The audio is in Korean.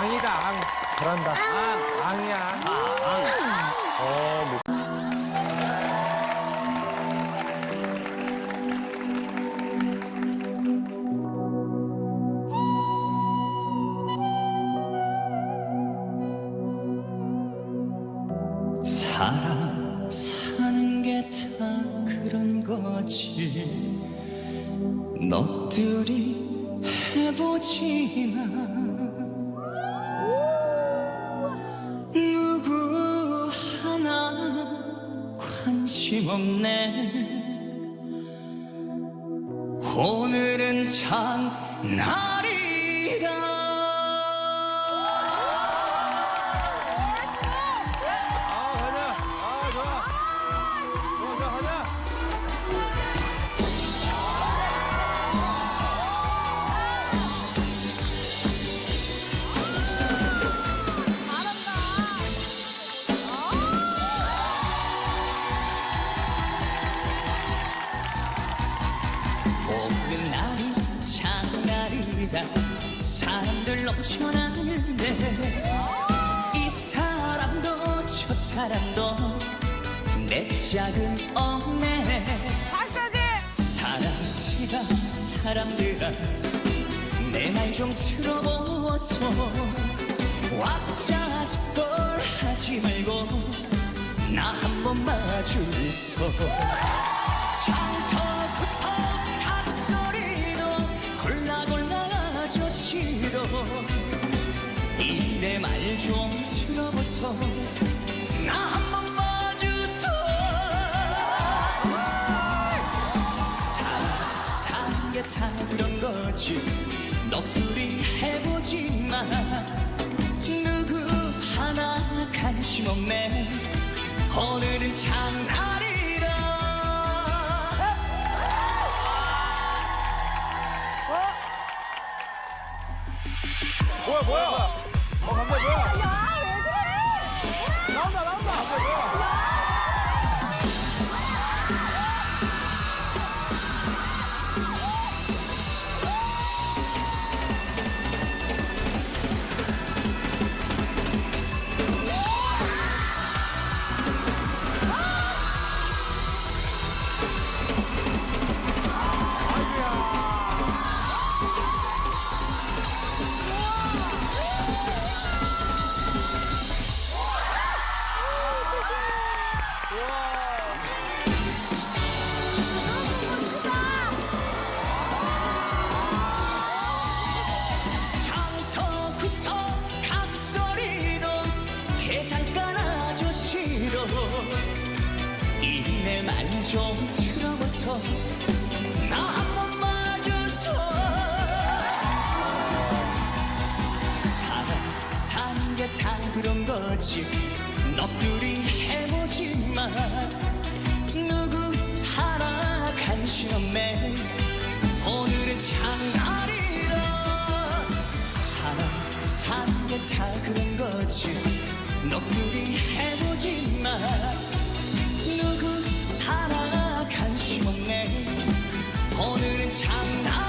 앙이다 앙. 잘한다. 앙. 앙이야. 앙. 음. 어, 뭐. 게다 그런 거지. 넋두리 해보지만 누구 하나 관심 없네. 오늘은 장날 장날이다. 사람들 넘쳐나는데 이 사람도 저 사람도 내 짝은 없네. 사람들아 사람들아 내 말 좀 들어보소. 왁자지껄 하지 말고 나 한번 봐주소. 장터 구석 이내 말 좀 들어보소. 나 한 번 봐주소. 다 그런 거지. 너뿐이 해보지만 누구 하나 관심 없네. 오늘은 장날 뭐야, 뭐야? 어, 갑자기 뭐야? 아저씨도 이내 말좀 들어보소. 나 한 번 봐주소 사람 사는 게 다 그런 거지. 너들이 해보지만 누구 하나 관심 없네. 오늘은 장날이라. 사람 사는 게 다 그런 거지 너들이 해보지만 누구 하나 관심 없네. 오늘은 장날